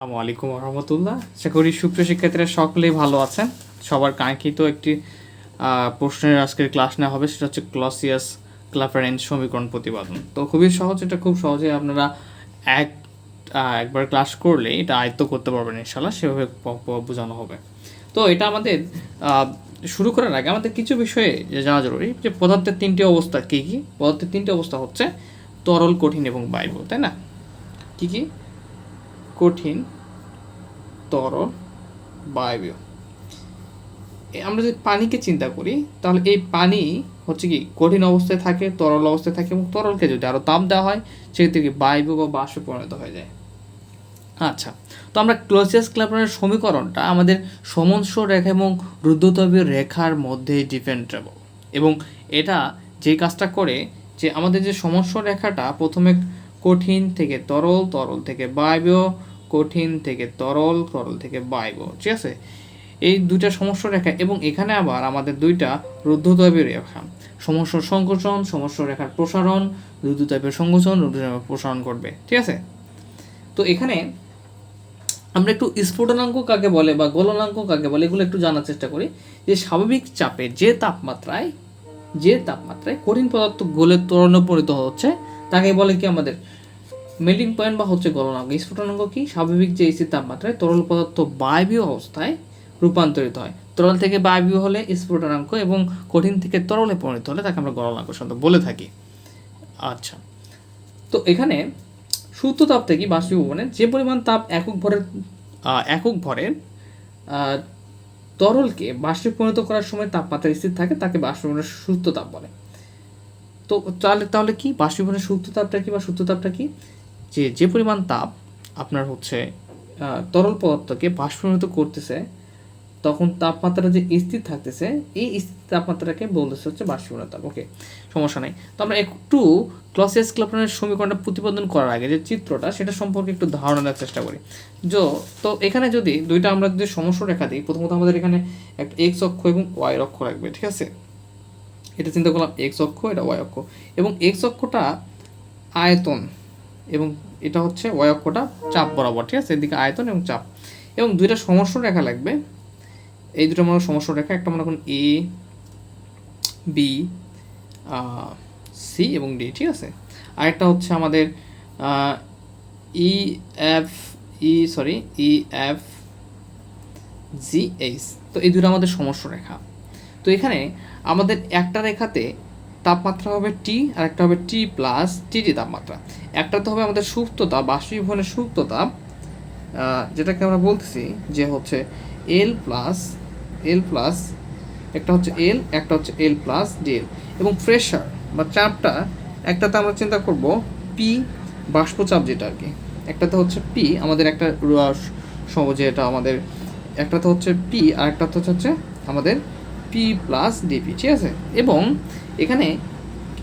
আসসালামু আলাইকুম রহমতুল্লাহ। আশা করি সুপ্রিয় শিক্ষার্থীরা সকলেই ভালো আছেন। সবার কাঙ্ক্ষিত একটি প্রশ্নের আজকের ক্লাস নেওয়া হবে, সেটা হচ্ছে ক্লসিয়াস ক্লাফারেন্স সমীকরণ প্রতিপাদন। তো খুবই সহজ, এটা খুব সহজে আপনারা এক একবার ক্লাস করলে এটা আয়ত্ত করতে পারবেন ইনশাল্লাহ সেভাবে বোঝানো হবে। তো এটা আমাদের শুরু করার আগে আমাদের কিছু বিষয়ে জানা জরুরি যে পদার্থের তিনটি অবস্থা কী কী? পদার্থের তিনটি অবস্থা হচ্ছে তরল, কঠিন এবং বায়ু, তাই না? কী কী? কঠিন তরল বায়বীয়। আমরা যদি পানিকে চিন্তা করি, তাহলে এই পানি হচ্ছে কি কঠিন অবস্থায় থাকে, তরল অবস্থায় থাকে এবং তরলকে যদি আরও তাপ দেওয়া হয়, সেক্ষেত্রে কি বায়ু বা বাষ্পে পরিণত হয়ে যায়। আচ্ছা তো আমরা ক্লোসিয়াস ক্লাবনের সমীকরণটা আমাদের সমস্য রেখা এবং রুদ্ধতবীয় রেখার মধ্যে ডিপেন্ডেবল এবং এটা যে কাজটা করে যে আমাদের যে সমস্য রেখাটা প্রথমে কঠিন থেকে তরল তরল থেকে বায়বীয় কঠিন থেকে তরল তরল থেকে বায়বীয় ঠিক আছে? এই দুইটা সমস্য রেখা, এবং এখানে আবার আমাদের দুইটা রুদ্ধতবীয় রেখা। সমস্য সংকোচন সমস্য রেখার প্রসারণ রুদ্ধতবীয় সংকোচন রুদ্ধতবীয় প্রসারণ করবে, ঠিক আছে? তো এখানে আমরা একটু স্ফুটনাঙ্ক কাকে বলে বা গলনাঙ্ক কাকে বলে, এগুলো একটু জানার চেষ্টা করি। যে স্বাভাবিক চাপে যে তাপমাত্রায় যে তাপমাত্রায় কঠিন পদার্থ গলে তরণে পরিণত হচ্ছে, তাকে বলে কি আমাদের? মেল্টিং পয়েন্ট বা হচ্ছে গলনাঙ্ক। স্ফুটনাঙ্ক কি? স্বাভাবিক যে স্থির তাপমাত্রায় তরল পদার্থ বায়বীয় অবস্থায় রূপান্তরিত হয়। তরল থেকে বায়বীয় হলে স্ফুটনাঙ্ক এবং কঠিন থেকে তরলে পরিণত হলে তাকে আমরা গলনাঙ্ক সাধারণত বলে থাকি। আচ্ছা। তো এখানে সূত্র তাপ থেকে বাষ্পীভবনে যে পরিমাণ তাপ একক ভরের একক ভরের তরলকে বাষ্পে পরিণত করার সময় তাপমাত্রা স্থির থাকে, তাকে বাষ্পীভবনের সূত্র তাপ বলে। তো তাহলে তাহলে কি? বাষ্পীভবনের সূত্র তাপটা কি বা সূত্র তাপটা কি? যে যে পরিমাণ তাপ আপনার হচ্ছে তরল পদার্থকে বাষ্পীভূত করতেছে, তখন তাপমাত্রা যে স্থির থাকতেছে, এই স্থির তাপমাত্রাকে বলতেছে হচ্ছে বাষ্পীভবনের তাপ। ওকে সমস্যা নাই। তো আমরা একটু ক্লসিয়াস ক্লাপনের সমীকরণটা প্রতিপাদন করার আগে যে চিত্রটা, সেটা সম্পর্কে একটু ধারণা দেওয়ার চেষ্টা করি। যো, তো এখানে যদি দুইটা আমরা যদি সমস্যা রেখা দিই, প্রথমত আমাদের এখানে একটা এক্স অক্ষ এবং ওয়াই অক্ষ রাখবে ঠিক আছে? এটা চিন্তা করলাম এক্স অক্ষ, এটা ওয়াই অক্ষ। এবং এক্স অক্ষটা আয়তন এবং এটা হচ্ছে ওয়াই অক্ষটা চাপ বরাবর, ঠিক আছে? এদিকে আয়তন এবং চাপ। এবং দুইটা সমস্যা রেখা লাগবে। এই দুটো মনে সমস্যা রেখা, একটা মনে করুন এ বি সি এবং ডি ঠিক আছে? আরেকটা হচ্ছে আমাদের E F E sorry E F G H তো এই দুটো আমাদের সমস্যা রেখা। তো এখানে আমাদের একটা রেখাতে তাপমাত্রা হবে টি আর একটা হবে টি প্লাস টিটি তাপমাত্রা। একটা তো হবে আমাদের সুপ্ত তাপ বাষ্পীভবনের সুপ্ত তাপ যেটাকে আমরা বলতেছি যে হচ্ছে এল প্লাস এল প্লাস একটা হচ্ছে এল একটা হচ্ছে এল প্লাস ডিএল এবং প্রেশার বা চাপটা, একটাতে আমরা চিন্তা করব পি বাষ্পচাপ যেটা আর কি। একটাতে হচ্ছে পি আমাদের একটা সহজে এটা আমাদের, একটাতে হচ্ছে পি আর একটাতে হচ্ছে আমাদের পি প্লাস ডিপি ঠিক আছে? এবং এখানে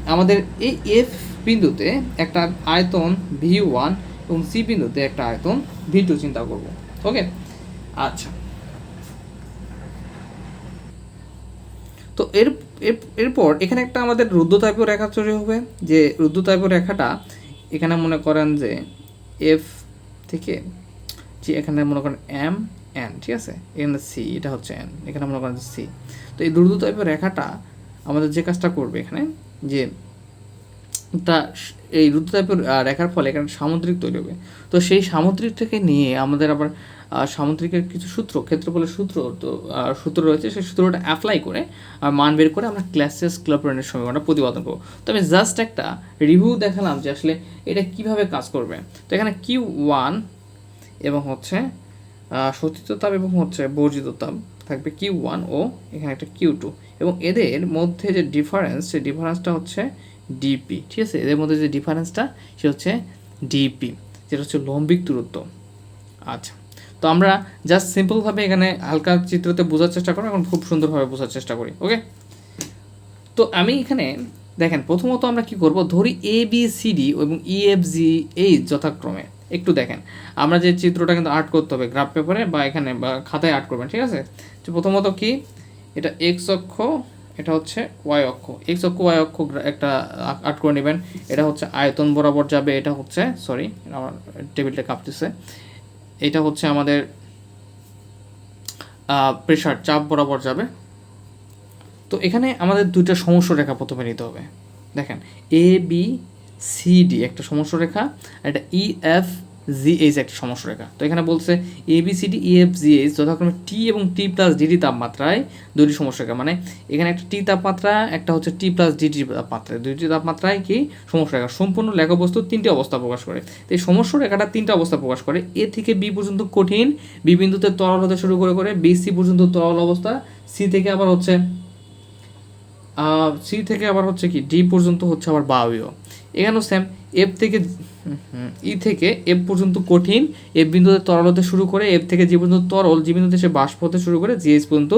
আমাদের এই এফ বিন্দুতে একটা আয়তন ভি ওয়ান এবং সি বিন্দুতে একটা আয়তন ভি টু চিন্তা করব, ওকে? আচ্ছা। তো এর, এর- এরপর এখানে একটা আমাদের রুদ্রতাপীয় রেখা তৈরি হবে, যে রুদ্রতাপীয় রেখাটা এখানে মনে করেন যে এফ থেকে, যে এখানে মনে করেন এম এন ঠিক আছে? এখানে সি এটা হচ্ছে এন এখানে মনে করেন সি তো এই রুদ্রতাপীয় রেখাটা আমাদের যে কাজটা করবে এখানে, যে তা এই রুদ্রতাপের রেখার ফলে এখানে সামুদ্রিক তৈরি হবে। তো সেই সামুদ্রিক থেকে নিয়ে আমাদের আবার সামুদ্রিকের কিছু সূত্র, ক্ষেত্রফলের সূত্র, তো সূত্র রয়েছে, সেই সূত্রটা অ্যাপ্লাই করে মান বের করে আমরা ক্লাসিয়াস ক্লাবরেনের সমীকরণটা প্রতিপাদন করব। তো আমি জাস্ট একটা রিভিউ দেখালাম যে আসলে এটা কীভাবে কাজ করবে। তো এখানে কিউ ওয়ান এবং হচ্ছে সতীর্থ তাপ এবং হচ্ছে বর্জিত তাপ। থাকবে কিউ ওয়ান ও এখানে একটা কিউ টু এবং এদের মধ্যে যে ডিফারেন্স সেই ডিফারেন্সটা হচ্ছে ডিপি ঠিক আছে? এদের মধ্যে যে ডিফারেন্সটা সে হচ্ছে ডিপি যেটা হচ্ছে লম্বিক দূরত্ব। আচ্ছা তো আমরা জাস্ট সিম্পলভাবে এখানে হালকা চিত্রতে বোঝার চেষ্টা করি এখন খুব সুন্দরভাবে বোঝার চেষ্টা করি ওকে তো আমি এখানে দেখেন, প্রথমত আমরা কি করব? ধরি এ বি সি ডি এবং ই এফ জি এইচ যথাক্রমে। একটু দেখেন। আমরা যে চিত্রটা কিন্তু আর্ট করতে হবে গ্রাফ পেপারে বা এখানে বা খাতায় আর্ট করবেন, ঠিক আছে? তো প্রথমত কি? এটা এক্স অক্ষ, এটা হচ্ছে ওয়াই অক্ষ। এক্স অক্ষ ওয়াই অক্ষ একটা আর্ট করে নেবেন। এটা হচ্ছে আয়তন বরাবর যাবে, এটা হচ্ছে সরি আমার টেবিলটা কাঁপতেছে। এটা হচ্ছে আমাদের প্রেশার চাপ বরাবর যাবে। তো এখানে আমাদের দুইটা সমস্যা রেখা প্রথমে নিতে হবে। দেখেন এ বি সি ডি একটা সমস্যা রেখা, আর একটা ই এফ জি এইচ একটা সমস্যা রেখা। তো এখানে বলছে A B C D E F G H যথাক্রমে টি এবং টি প্লাস ডিডি তাপমাত্রায় দুটি সমস্যা রেখা। মানে এখানে একটা টি তাপমাত্রা, একটা হচ্ছে টি প্লাস ডিডি তাপমাত্রায়। দুইটি তাপমাত্রায় কি সমস্যা রেখা? সম্পূর্ণ লেখাবস্তু তিনটি অবস্থা প্রকাশ করে। তো এই সমস্যা রেখাটা তিনটা অবস্থা প্রকাশ করে। এ থেকে বি পর্যন্ত কঠিন বি বিন্দুতে তরল হতে শুরু করে করে বি সি পর্যন্ত তরল অবস্থা সি থেকে আবার হচ্ছে সি থেকে আবার হচ্ছে কি ডি পর্যন্ত হচ্ছে আবার বায়বীয় এখানেও সেম এফ থেকে ই থেকে এফ পর্যন্ত কঠিন, এফ বিন্দুতে তরল হতে শুরু করে, এফ থেকে যে পর্যন্ত তরল যে বিন্দুতে সে বাষ্প হতে শুরু করে জিএস পর্যন্ত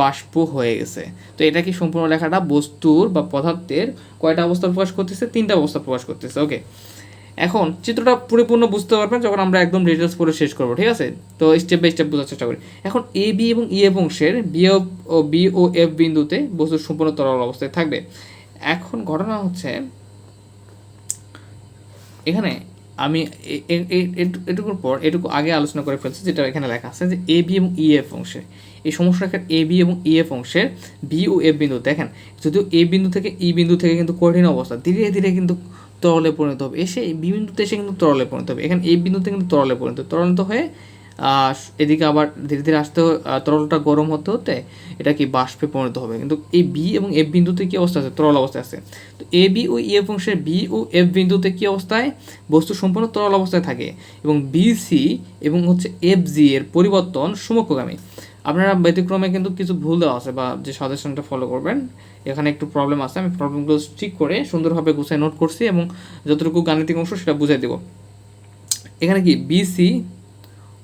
বাষ্প হয়ে গেছে। তো এটা কি সম্পূর্ণ লেখাটা? বস্তুর বা পদার্থের কয়টা অবস্থা প্রকাশ করতেছে? তিনটা অবস্থা প্রকাশ করতেছে, ওকে। এখন চিত্রটা পরিপূর্ণ বুঝতে পারবেন যখন আমরা একদম ডিটেলস পরে শেষ করব, ঠিক আছে? তো স্টেপ বাই স্টেপ বোঝার চেষ্টা করি। এখন এ বি এবং ই এফ অংশের বি ও বি ও এফ বিন্দুতে বস্তু সম্পূর্ণ তরল অবস্থায় থাকবে। এখন ঘটনা হচ্ছে এখানে আমি এটুকুর পর এটুকু আগে আলোচনা করে ফেলছি, যেটা এখানে লেখা আছে যে এ বি এবং ই এফ অংশে। এই সমস্যা রেখার এ বি এবং ই এফ অংশের বি ও এফ বিন্দু। দেখেন, যদিও এ বিন্দু থেকে ই বিন্দু থেকে কিন্তু কঠিন অবস্থা, ধীরে ধীরে কিন্তু তরলে পরিণত হবে। এসে বি বিন্দুতে এসে কিন্তু তরলে পরিণত হবে। এখানে এই বিন্দুতে কিন্তু তরলে পরিণত। তরলিত হয়ে এদিকে আবার ধীরে ধীরে আসতে তরলটা গরম হতে হতে এটা কি বাষ্পে পরিণত হবে। কিন্তু এই বি এবং এফ বিন্দুতে কি অবস্থা আছে? তরল অবস্থায় আছে। তো এ বি ও এফ অংশের বি ও এফ বিন্দুতে কি অবস্থায়? বস্তু সম্পূর্ণ তরল অবস্থায় থাকে এবং বি সি এবং হচ্ছে এফ জি এর পরিবর্তন সমক্ষগামী আপনারা ব্যতিক্রমে কিন্তু কিছু ভুল দেওয়া আছে বা যে সাজেশনটা ফলো করবেন, এখানে একটু প্রবলেম আছে। আমি প্রবলেমগুলো ঠিক করে সুন্দরভাবে গুছিয়ে নোট করছি এবং যতটুকু গাণিতিক অংশ সেটা বুঝিয়ে দেবো। এখানে কি বিসি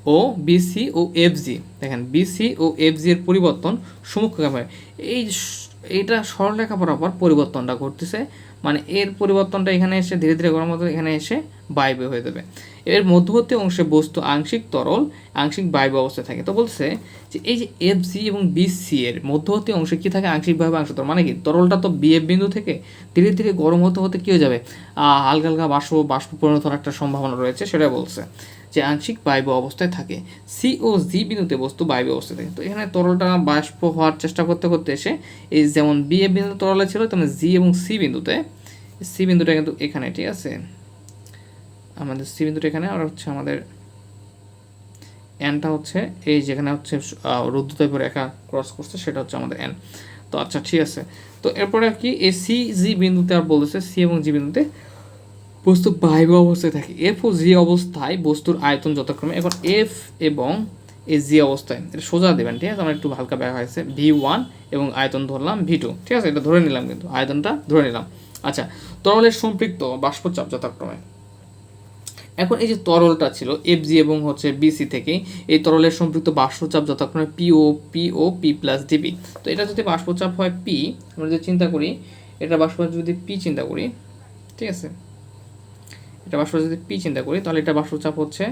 ও বিসি ও এফজি দেখেন বিসি ও এফজি এর পরিবর্তন সম্মুখগামী এই স- এইটা সরলরেখা বরাবর পরিবর্তনটা ঘটতেছে। মানে এর পরিবর্তনটা এখানে এসে ধীরে ধীরে গরম হতে এখানে এসে বায়বীয় হয়ে যাবে। এর মধ্যবর্তী অংশে বস্তু আংশিক তরল, আংশিক বায়ু অবস্থায় থাকে। তো বলছে যে এই যে এফ, জি এবং বিসি এর মধ্যবর্তী অংশে কি থাকে? আংশিকভাবে আংশিক তরল। মানে কি? তরলটা তো বিএফ বিন্দু থেকে ধীরে ধীরে গরম হতে হতে কী হয়ে যাবে? হালকা হালকা বাষ্প বাষ্প পরিণত একটা সম্ভাবনা রয়েছে সেটা বলছে। যে আংশিক বায়ু অবস্থায় থাকে। সি ও জি বিন্দুতে বস্তু বায়ু অবস্থায় থাকে। তো এখানে তরলটা বাষ্প হওয়ার চেষ্টা করতে করতে এসে এই যেমন বি এ বিন্দু তরলে ছিল, তেমন জি এবং সি বিন্দুতে। সি বিন্দুটা কিন্তু এখানে, ঠিক আছে? আমাদের সি বিন্দুটা এখানে, আর হচ্ছে আমাদের এনটা হচ্ছে এই যেখানে হচ্ছে রুদ্রতাপ রেখা ক্রস করছে, সেটা হচ্ছে আমাদের এন তো আচ্ছা ঠিক আছে। তো এরপরে কি, এই সি জি বিন্দুতে আর বলতেছে সি এবং জি বিন্দুতে বস্তু বায়ু অবস্থায় থাকে। এফ ও জি অবস্থায় বস্তুর আয়তন যথাক্রমে, এখন এফ এবং এই জি অবস্থায়, এটা সোজা দেবেন, ঠিক আছে? আমার একটু হালকা ব্যাখ্যা হয়েছে। ভি ওয়ান এবং আয়তন ধরলাম ভি টু ঠিক আছে? এটা ধরে নিলাম কিন্তু, আয়তনটা ধরে নিলাম। আচ্ছা তরলের সম্পৃক্ত বাষ্পচাপ যথাক্রমে। এখন এই যে তরলটা ছিল এফ জি এবং হচ্ছে বিসি থেকে এই তরলের সম্পৃক্ত বাষ্পচাপ যথাক্রমে পি ও পি প্লাস ডিপি তো এটা যদি বাষ্পচাপ হয় পি আমরা যদি চিন্তা করি, এটা বাষ্পচাপ যদি পি চিন্তা করি, ঠিক আছে? এটা বাষ্প যদি পি চিন্তা করি, তাহলে এটা বাষ্পচাপ হচ্ছে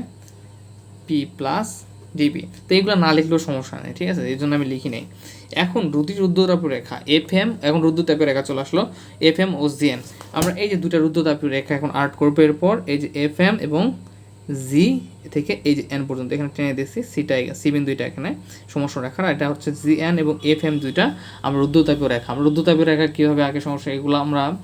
পি প্লাস ডিবি তো এইগুলো না লিখলেও সমস্যা নেই, ঠিক আছে? এই জন্য আমি লিখি নেই। এখন রুদ্র রুদ্রতাপ রেখা এফ এম এখন রুদ্রতাপীয় রেখা চলে আসলো এফ এম ও জি এম আমরা এই যে দুটা রুদ্রতাপীয় রেখা এখন আর্ট করব এরপর, এই যে এফ এম এবং জি থেকে এই যে এন পর্যন্ত এখানে টেনে দিচ্ছি সিটা সি দুইটা এখানে, সমস্যা রেখা এটা হচ্ছে জি এন এবং এফ এম দুইটা আমরা রুদ্রতাপীয় রেখা। আমরা রুদ্রতাপীয় রেখা কীভাবে আগে সমস্যা, এগুলো আমরা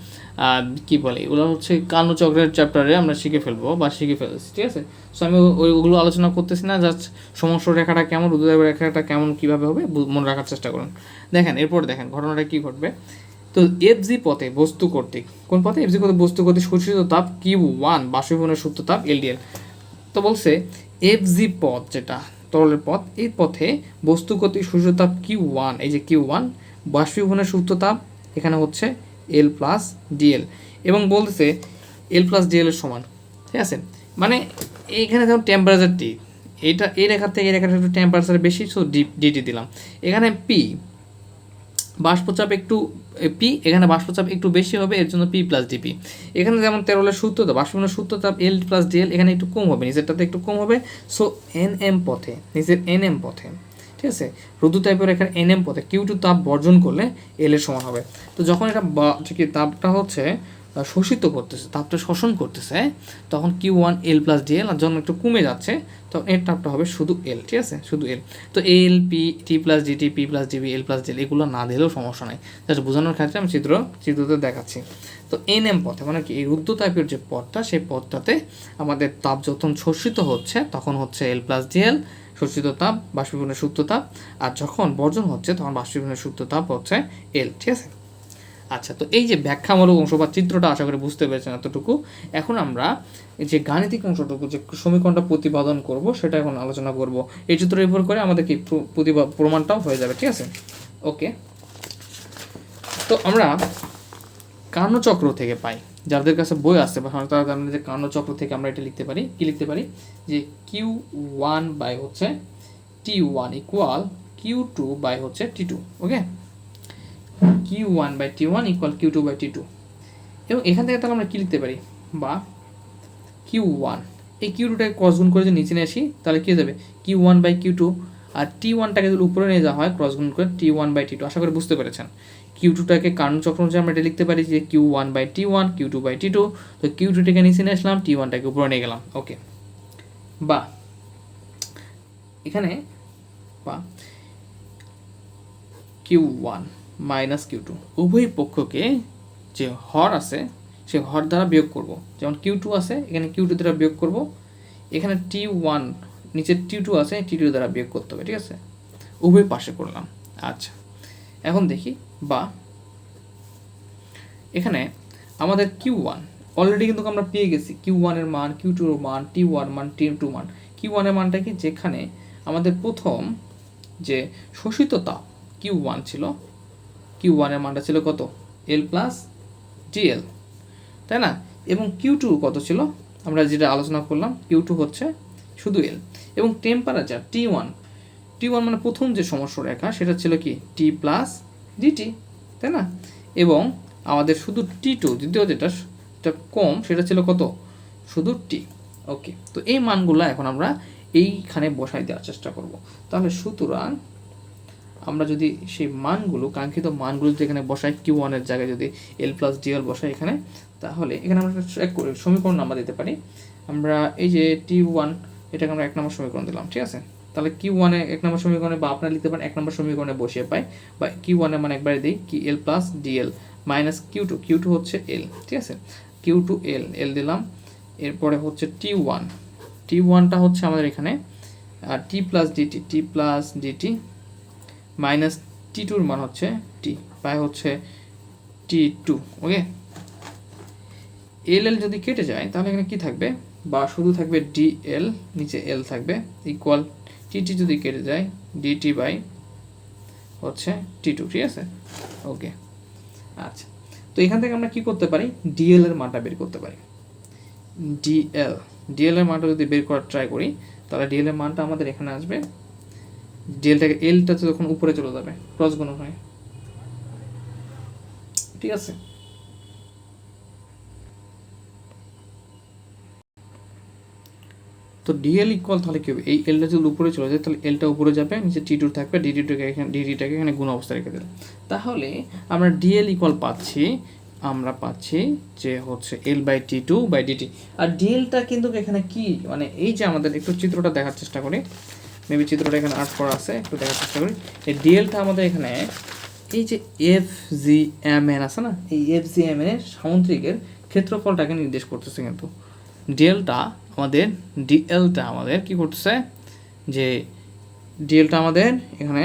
কি বলে, এগুলো হচ্ছে কানুচক্রের চ্যাপ্টারে আমরা শিখে ফেলব বা শিখে ফেলছি, ঠিক আছে? সো আমি ওই- ওগুলো আলোচনা করতেছি না জাস্ট সমস্যা রেখাটা কেমন রুদ্রতাপীয় রেখাটা কেমন, কীভাবে হবে মনে রাখার চেষ্টা করুন। দেখেন, এরপর দেখেন, ঘটনাটা কী ঘটবে? তো এফ জি পথে বস্তু কর্তৃক, কোন পথে? এফ জি পথে বস্তু কর্তৃক শোষিত তাপ কিউ ওয়ান বাষ্পীভবনের সুপ্ত তাপ এলডিএল তো বলছে এফ জি পথ যেটা, তরলের পথ, এই পথে বস্তু কর্তৃক শোষিত কিউ ওয়ান এই যে কিউ ওয়ান বাষ্পীভবনের সুপ্ত তাপ এখানে হচ্ছে এল প্লাস ডিএল এবং বলতেছে এল প্লাস ডিএল এর সমান, ঠিক আছে? মানে এইখানে যেমন টেম্পারেচার টি এইটা, এই রেখার থেকে এই রেখাটা একটু টেম্পারেচার বেশি সো ডি ডিটি দিলাম। এখানে পি বাষ্পচাপ একটু পি, এখানে বাষ্পচাপ একটু বেশি হবে, এর জন্য পি প্লাস ডিপি এখানে যেমন তেরোলের সূত্রতা তো সূত্রতাপ সূত্র তাপ এল প্লাস ডিএল এখানে একটু কম হবে, নিচেরটাতে একটু কম হবে। সো এন এম পথে নিজের এন এম পথে, ঠিক আছে? রুদু টাইপের এখানে এন এম পথে কিউ টু তাপ বর্জন করলে এল এর সমান হবে। তো যখন এটা তাপটা হচ্ছে শোষিত করতেছে, তাপটা শোষণ করতেছে, তখন Q one L plus DL আর যখন একটু কমে যাচ্ছে তখন এর তাপটা হবে শুধু এল ঠিক আছে? শুধু এল তো L P T plus DT P plus DB L plus DL এগুলো না দিলেও সমস্যা নাই। জাস্ট বোঝানোর ক্ষেত্রে আমি চিত্র চিত্রতে দেখাচ্ছি। তো এন এম পথে মানে কি, এই রুদ্ধ তাপের যে পথটা, সেই পথটাতে আমাদের তাপ যখন শোষিত হচ্ছে, তখন হচ্ছে এল প্লাস ডিএল শোষিত তাপ, বাষ্পীভবনের সুপ্ত তাপ, আর যখন বর্জন হচ্ছে, তখন বাষ্পীভবনের সুপ্ত তাপ হচ্ছে এল ঠিক আছে? আচ্ছা তো এই যে ব্যাখ্যামূলক অংশ বা চিত্রটা আশা করি বুঝতে পেরেছেন এতটুকু। এখন আমরা যে গাণিতিক অংশটুকু, যে সমীকরণটা প্রতিপাদন করব, সেটা এখন আলোচনা করব। এই চিত্র নির্ভর করে আমাদের কি প্র- প্রমাণটাও হয়ে যাবে, ঠিক আছে? ওকে। তো আমরা কার্ণচক্র থেকে পাই, যাদের কাছে বই আছে, বা তারা জানেন যে কার্ণচক্র থেকে আমরা এটা লিখতে পারি। কি লিখতে পারি? যে কিউ ওয়ান বাই হচ্ছে T one equal Q two by হচ্ছে T two okay Q one by T one equal Q two by T two এবং এখান থেকে তাহলে আমরা কী লিখতে পারি? বা কিউ ওয়ান এই কিউ টুটাকে ক্রস গুণ করে যদি নিচে নিয়ে আসি, তাহলে কী যাবে? Q one by Q two R T ওয়ানটাকে যদি উপরে নিয়ে যাওয়া হয় ক্রস গুণ করে T one by T two আশা করি বুঝতে পেরেছেন। কিউ টুটাকে কারণ চক্র অনুযায়ী আমরা এটা লিখতে পারি যে Q one by T one Q two by T two তো কিউ টুটাকে নিচে নিয়ে আসলাম টি ওয়ানটাকে উপরে নিয়ে গেলাম। ওকে বা এখানে বা Q one minus Q two. উভয় পক্ষকে যে হর আছে, সে হর দ্বারা বিয়োগ করব। যেমন কিউ টু আছে, এখানে কিউ টু দ্বারা বিয়োগ করব। এখানে টি ওয়ান, নিচে টি টু আছে, টি টু দ্বারা বিয়োগ করতে হবে, ঠিক আছে? উভয় পাশে করলাম। আচ্ছা এখন দেখি, বা এখানে আমাদের কিউ ওয়ান, অলরেডি কিন্তু আমরা পেয়ে গেছি। কিউ ওয়ানের মান, কিউ টুর মান, টি ওয়ান মান, টি টু মান। কিউ ওয়ানের মানটা কি? যেখানে আমাদের প্রথম যে শোষিত তাপ কিউ ওয়ান ছিল কিউ ওয়ানের মানটা ছিল কত? এল প্লাস ডিএল তাই না? এবং কিউ টু কত ছিল? আমরা যেটা আলোচনা করলাম কিউ টু হচ্ছে শুধু এল এবং temperature T one T one মানে প্রথম যে সমস্যা রেখা, সেটা ছিল কি? টি প্লাস ডিটি তাই না? এবং আমাদের শুধু টি টু দ্বিতীয় যেটা যেটা কম, সেটা ছিল কত? শুধু টি ওকে তো এই মানগুলো এখন আমরা এইখানে বসাই দেওয়ার চেষ্টা করব। তাহলে সুতরাং আমরা যদি সেই মানগুলো, কাঙ্ক্ষিত মানগুলো যদি এখানে বসাই কিউ ওয়ানের জায়গায় যদি এল প্লাস ডিএল বসাই এখানে, তাহলে এখানে আমরা এক করে, সমীকরণ নাম্বার দিতে পারি। আমরা এই যে টি ওয়ান এটাকে আমরা এক নম্বর সমীকরণ দিলাম, ঠিক আছে? তাহলে কিউ ওয়ানে এক নম্বর সমীকরণে বা আপনারা লিখতে পারেন এক নম্বর সমীকরণে বসিয়ে পাই, বা কিউ ওয়ানে মানে একবারে দিই, কি L plus DL minus Q two Q two হচ্ছে এল ঠিক আছে? কিউ টু এল এল দিলাম, এরপরে হচ্ছে টি ওয়ান টি ওয়ানটা হচ্ছে আমাদের এখানে T plus DT T plus DT minus T টুর মান হচ্ছে টি পাই হচ্ছে টি টু, ওকে? এল এল যদি কেটে যায়, তাহলে এখানে কি থাকবে? বা শুধু থাকবে ডি এল, নিচে এল থাকবে ইকুয়াল টি টি যদি কেটে যায় ডিটি বাই হচ্ছে টি টু, ঠিক আছে? ওকে আচ্ছা। তো এখান থেকে আমরা কি করতে পারি? ডিএল এর মানটা বের করতে পারি। ডিএল ডিএল এর মানটা যদি বের করার ট্রাই করি, তাহলে ডিএল এর মানটা আমাদের এখানে আসবে ডিএলটাকে এলটা যখন উপরে চলে যাবে ক্রস গুণন হয়। ঠিক আছে? তো ডিএল ইকুয়াল তাহলে কি হবে? এই এলটা যদি উপরে চলে যায়, তাহলে এলটা উপরে যাবে, নিচে টি টু থাকবে ডিডিটাকে এখানে ডিডিটাকে এখানে গুণ অবস্থা রেখে দেবে তাহলে আমরা ডিএল ইকুয়াল পাচ্ছি, আমরা পাচ্ছি যে হচ্ছে L by T two by DT আর ডিএলটা কিন্তু এখানে কি? মানে এই যে আমাদের একটু চিত্রটা দেখার চেষ্টা করি। মেবি চিত্রটা এখানে আর্ট করা আছে, একটু দেখার চেষ্টা করি। এই ডিএলটা আমাদের এখানে, এই যে এফ জি এম এন আছে না, এই এফ জি এম এর সামুদ্রিকের ক্ষেত্রফলটাকে নির্দেশ করতেছে কিন্তু। ডিএলটা আমাদের ডিএলটা আমাদের কি করতেছে? যে ডিএলটা আমাদের এখানে,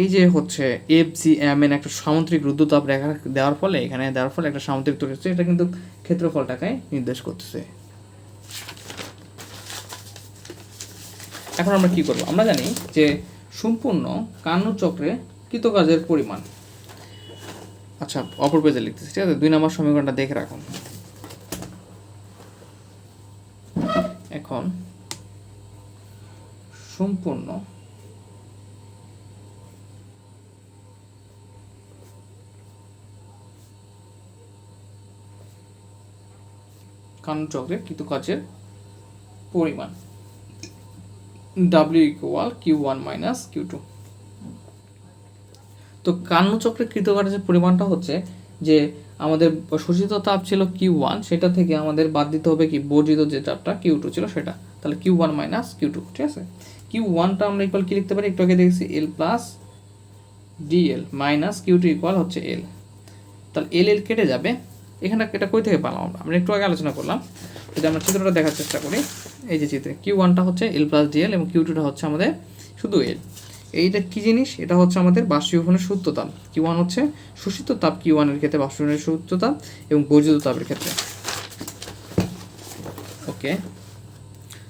এই যে হচ্ছে এফ জি এম এন একটা সামুদ্রিক রুদ্রতাপ রেখা দেওয়ার ফলে, এখানে দেওয়ার ফলে একটা সামুদ্রিক তৈরি হচ্ছে এটা কিন্তু ক্ষেত্রফলটাকে নির্দেশ করতেছে। এখন আমরা কি করব? আমরা জানি যে সম্পূর্ণ কান্নচক্রে কৃতকাজের পরিমাণ। আচ্ছা অপর পেজে লিখতেছি, ঠিক আছে? দুই নম্বর সমীকরণটা দেখে রাখুন। এখন সম্পূর্ণ কান্নচক্রে কৃতকাজের পরিমাণ। W equal Q one minus Q two তো কান্নচক্রের পরিমাণটা হচ্ছে যে আমাদের শোষিত তাপ ছিল কিউ ওয়ান সেটা থেকে আমাদের বাদ দিতে হবে কি? বর্জিত যে তাপটা কিউ টু ছিল সেটা। তাহলে Q one minus Q two ঠিক আছে? কিউ ওয়ানটা আমরা ইকুয়াল কি লিখতে পারি? একটু আগে দেখছি L plus DL minus Q two equal হচ্ছে এল তাহলে এল এল কেটে যাবে। এখানে এটা কই থেকে পেলাম আমরা একটু আগে আলোচনা করলাম। যদি আমরা চিত্রটা দেখার চেষ্টা করি, এই যে চিত্রে কিউ ওয়ানটা হচ্ছে এল প্লাস ডিএল এবং কিউ টুটা হচ্ছে আমাদের শুধু এল এইটা কি জিনিস? এটা হচ্ছে আমাদের বাষ্পীভবনের সূত্র তাপ কিউ ওয়ান হচ্ছে শোষিত তাপ কিউ ওয়ানের ক্ষেত্রে, বাষ্পীভবনের সূত্র তাপ এবং বর্জিত তাপের ক্ষেত্রে। ওকে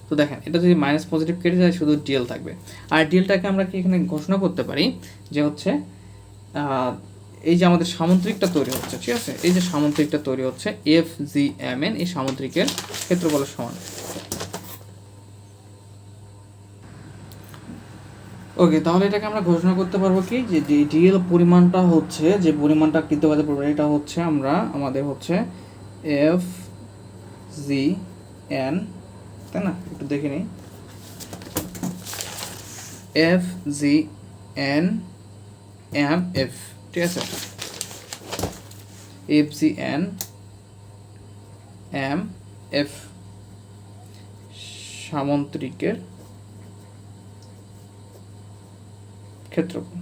তো দেখেন, এটা যদি মাইনাস পজিটিভ কেটে যায়, শুধু ডিএল থাকবে। আর ডিএলটাকে আমরা কি এখানে ঘোষণা করতে পারি? যে হচ্ছে এই যে আমাদের সামুদ্রিকটা তৈরি হচ্ছে, ঠিক আছে? এই যে সামুদ্রিকটা তৈরি হচ্ছে এফ জি এম এন এই সামুদ্রিকের ক্ষেত্রফলের সমান। ওকে তাহলে এটাকে আমরা ঘোষণা করতে পারব কি? যে ডিএল পরিমাণটা হচ্ছে, যে পরিমাণটা কৃতবাদে পড়বে, এটা হচ্ছে আমরা, আমাদের হচ্ছে এফ জি এন তাই না? একটু দেখে নিই। F G N M F ঠিক আছে? F G N M F সামন্ত্রিকের ক্ষেত্রফল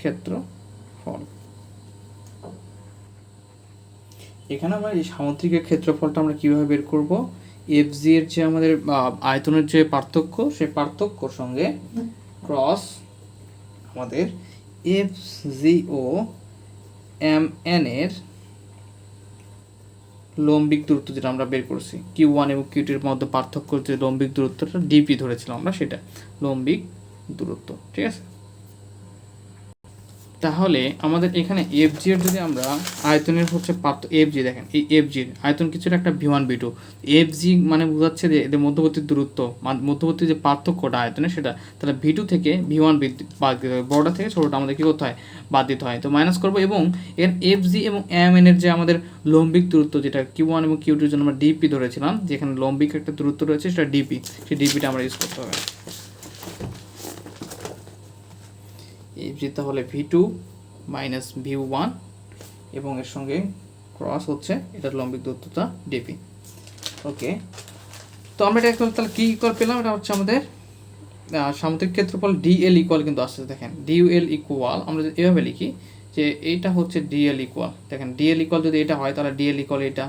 ক্ষেত্রফল। এখানে আমরা এই সামুদ্রিকের ক্ষেত্রফলটা আমরা কীভাবে বের করব? এফ জি এর যে আমাদের আয়তনের যে পার্থক্য সেই পার্থক্যর সঙ্গে ক্রস আমাদের এফ জি ও এম এন এর লম্বিক দূরত্ব যেটা আমরা বের করছি কিউ ওয়ান এবং কিউ টুর মধ্যে পার্থক্য যে লম্বিক দূরত্বটা ডিপি ধরেছিলাম আমরা সেটা, লম্বিক দূরত্ব, ঠিক আছে? তাহলে আমাদের এখানে এফ জি এর যদি আমরা আয়তনের হচ্ছে পার্থ এফ জি দেখেন, এই এফ জির আয়তন কিছুটা একটা V one B two F G মানে বোঝাচ্ছে যে এদের মধ্যবর্তী দূরত্ব মধ্যবর্তী যে পার্থক্যটা আয়তনের সেটা, তাহলে ভি টু থেকে ভি ওয়ান বাদ দিতে হবে বড়টা থেকে ছোটোটা আমাদের কী করতে হয়? বাদ দিতে হয়। তো মাইনাস করব এবং এখানে এফ জি এবং এম এন এর যে আমাদের লম্বিক দূরত্ব, যেটা কিউ ওয়ান এবং কিউ টুর জন্য আমরা ডিপি ধরেছিলাম, যেখানে লম্বিক একটা দূরত্ব রয়েছে সেটা ডিপি সেই ডিপিটা আমরা ইউজ করতে হবে এফ জি তাহলে V two minus V one এবং এর সঙ্গে ক্রস হচ্ছে, এটার লম্বিক দূরত্বটা ডিপি ওকে তো আমরা এটা একদম তাহলে কী ইকুয়াল পেলাম? এটা হচ্ছে আমাদের সামুদ্রিক ক্ষেত্রফল ডিএল ইকুয়াল কিন্তু আসছে, দেখেন। ডিএল ইকুয়াল আমরা যদি এভাবে লিখি যে এইটা হচ্ছে ডিএল ইকুয়াল দেখেন ডিএল ইকুয়াল যদি এটা হয়, তাহলে ডিএল ইকুয়াল এটা।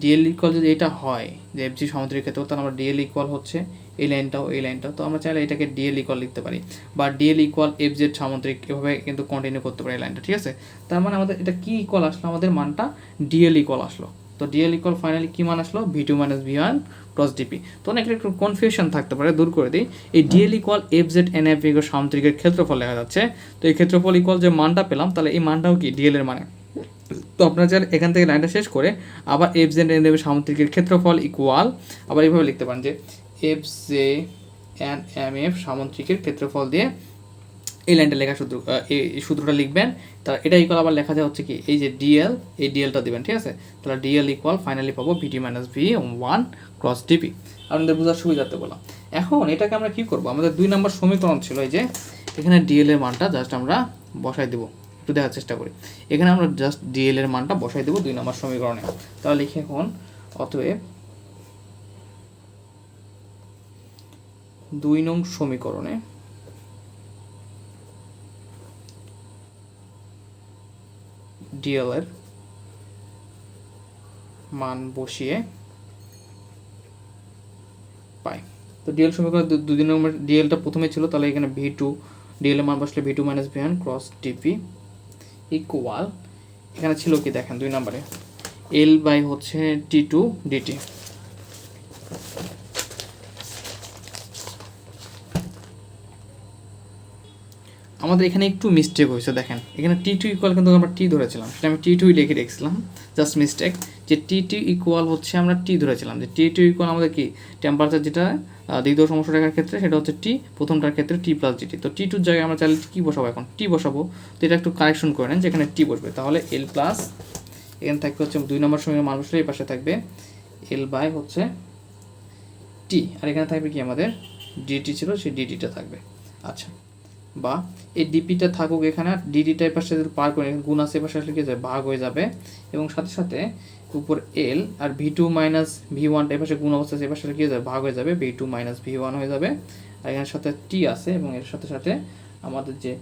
ডিএল ইকুয়াল যদি এটা হয়, যে এফজি সামুদ্রিক ক্ষেত্রফল, তাহলে আমরা ডিএল ইকুয়াল হচ্ছে এই লাইনটাও এই লাইনটাও। তো আমরা চাইলে এটাকে ডিএল ইকুয়াল লিখতে পারি। বা ডিএল ইকুয়াল এফ জেড সামুদ্রিক, এভাবে কিন্তু কন্টিনিউ করতে পারি এই লাইনটা, ঠিক আছে? তার মানে আমাদের এটা কি ইকুয়াল আসলো? আমাদের মানটা ডিএল ইকুয়াল আসলো। তো ডিএল ইকুয়াল ফাইনালি কি মান আসলো? V two minus V one cross DP তো অনেক একটু কনফিউশন থাকতে পারে, দূর করে দিই। এই DL equal F Z N F equal সামুদ্রিকের ক্ষেত্রফল দেখা যাচ্ছে। তো এই ক্ষেত্রফল ইকুয়াল যে মানটা পেলাম, তাহলে এই মানটাও কি? ডিএল এর মানে। তো আপনারা চাইলে এখান থেকে লাইনটা শেষ করে আবার এফ জেড এন এফ সামুদ্রিকের ক্ষেত্রফল ইকুয়াল আবার এইভাবে লিখতে পারেন যে F J N M F সামুদ্রিকের ক্ষেত্রফল দিয়ে এই লাইনটা লেখা সূত্র এই সূত্রটা লিখবেন। তাহলে এটা ইকুয়াল আবার লেখা যায় হচ্ছে কি, এই যে ডিএল এই ডিএলটা দিবেন, ঠিক আছে? তাহলে ডিএল ইকুয়াল ফাইনালি পাবো VT minus V one cross DP আপনাদের বোঝার সুবিধাতে বললাম। এখন এটাকে আমরা কি করব? আমাদের দুই নম্বর সমীকরণ ছিল এই যে, এখানে ডিএল এর মানটা জাস্ট আমরা বসাই দেবো। একটু দেখার চেষ্টা করি। এখানে আমরা জাস্ট ডিএল এর মানটা বসাই দেবো দুই নম্বর সমীকরণে। তাহলে লিখে এখন, অতএব দুই নং সমীকরণে। ডিএল এর মান বসিয়ে পাই। তো ডিএল সমীকরণ দু- দুই নম্বর ডিএলটা প্রথমে ছিল, তাহলে এখানে ভি টু ডিএল মান বসলে V two minus V cross DP equal এখানে ছিল কি দেখেন দুই নম্বরে এল বাই হচ্ছে টি টু ডিটি আমাদের এখানে একটু মিস্টেক হয়েছে, দেখেন। এখানে টি টু ইকুয়াল কিন্তু আমরা টি ধরেছিলাম। সেটা আমি টি টুই লিখে রেখেছিলাম জাস্ট মিস্টেক যে টি টু ইকুয়াল হচ্ছে আমরা টি ধরেছিলাম। যে টি টু ইকুয়াল আমাদের কি? টেম্পারেচার যেটা দ্বিতীয় সমস্যা রেখার ক্ষেত্রে সেটা হচ্ছে টি প্রথমটার ক্ষেত্রে টি প্লাস জিটি তো টি টুর জায়গায় আমরা চাইলে কী বসাবো এখন? টি বসাবো। তো এটা একটু কারেকশন করে নেন যেখানে টি বসবে। তাহলে এল প্লাস এখানে থাকবে হচ্ছে দুই নম্বর সময় মান বসলে এই পাশে থাকবে এল বাই হচ্ছে টি আর এখানে থাকবে কি আমাদের? ডিটি ছিল, সেই ডিটিটা থাকবে। আচ্ছা। বা এই ডিপিটা থাকুক এখানে ডিডি টাইপের সাথে পার করে, গুণ আছে পাশে আসলে কি যাবে ভাগ হয়ে যাবে। এবং সাথে সাথে উপর এল আর V two minus V one টাইপের সাথে গুণ অবস্থা আছে সাথে কি যাবে ভাগ হয়ে যাবে V two minus V one হয়ে যাবে। আর এখানে সাথে টি আছে এবং এর সাথে সাথে আমাদের যে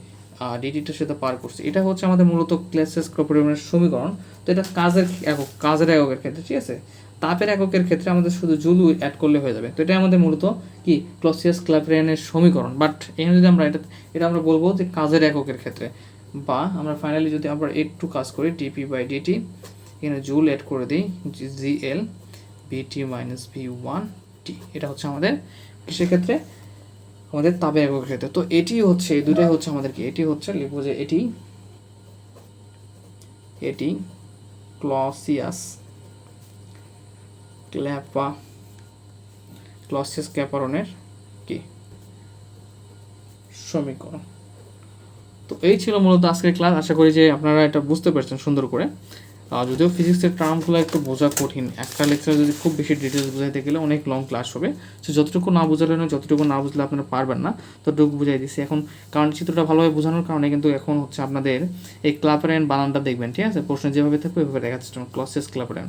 ডিডিটার সাথে পার করছে। এটা হচ্ছে আমাদের মূলত ক্লাসেস পরিমাণের সমীকরণ। তো এটা কাজের একক, কাজের এককের ক্ষেত্রে, ঠিক আছে? তাপের এককের ক্ষেত্রে আমাদের শুধু জুলু অ্যাড করলে হয়ে যাবে। তো এটা আমাদের মূলত কি ক্লসিয়াস ক্লাফেরিয়ানের সমীকরণ। বাট এখানে যদি আমরা এটা এটা আমরা বলব যে কাজের এককের ক্ষেত্রে। বা আমরা ফাইনালি যদি আমরা একটু কাজ করি D P by D T এখানে জুল অ্যাড করে দিই জি এল বিটি মাইনাস ভি ওয়ান টি এটা হচ্ছে আমাদের কিসের ক্ষেত্রে, আমাদের তাপের এককের ক্ষেত্রে। তো এটি হচ্ছে, এই দুটাই হচ্ছে আমাদের কি? এটি হচ্ছে লিখব যে এটি এটি ক্লসিয়াস ক্ল্যাপা ক্লসিস ক্যাপারনের কি? সমীকরণ। তো এই ছিল মূলত আজকের ক্লাস। আশা করি যে আপনারা এটা বুঝতে পারছেন সুন্দর করে। যদিও ফিজিক্সের টার্মগুলো একটু বোঝা কঠিন, একটা লেকচারে যদি খুব বেশি ডিটেলস বোঝাইতে গেলে অনেক লং ক্লাস হবে। সো যতটুকু না বোঝালে না যতটুকু না বুঝলে আপনারা পারবেন না। ততটুকু বুঝাই দিচ্ছি এখন কারণ চিত্রটা ভালোভাবে বোঝানোর কারণে কিন্তু এখন হচ্ছে আপনাদের এই ক্লাপারেন বানানটা দেখবেন, ঠিক আছে? প্রশ্ন যেভাবে থাকবে ওইভাবে দেখা যাচ্ছে ক্লসেস ক্লাপারেন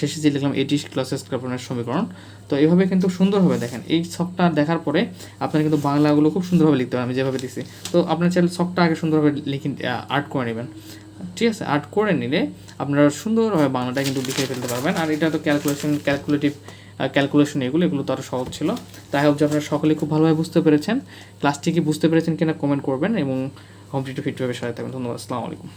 শেষে যে লিখলাম এটি ক্লসেস ক্লাপারেনের সমীকরণ। তো এভাবে কিন্তু সুন্দরভাবে দেখেন। এই ছকটা দেখার পরে আপনারা কিন্তু বাংলাগুলো খুব সুন্দরভাবে লিখতে হবে আমি যেভাবে দিচ্ছি তো আপনার চাইলে ছকটা আগে সুন্দরভাবে লিখে আর্ট করে নেবেন। ঠিক আছে? আর্ট করে নিলে আপনারা সুন্দরভাবে বাংলাটা কিন্তু লিখে ফেলতে পারবেন। আর এটা তো ক্যালকুলেশন ক্যালকুলেটিভ ক্যালকুলেশন এগুলো এগুলো তো আরও সহজ ছিল। তাই হোক যে আপনারা সকলে খুব ভালোভাবে বুঝতে পেরেছেন। ক্লাসটি কি বুঝতে পেরেছেন কিনা কমেন্ট করবেন এবং কম্পিটিটিভ ফিটভাবে সাথে থাকবেন। ধন্যবাদ। আসসালামু আলাইকুম।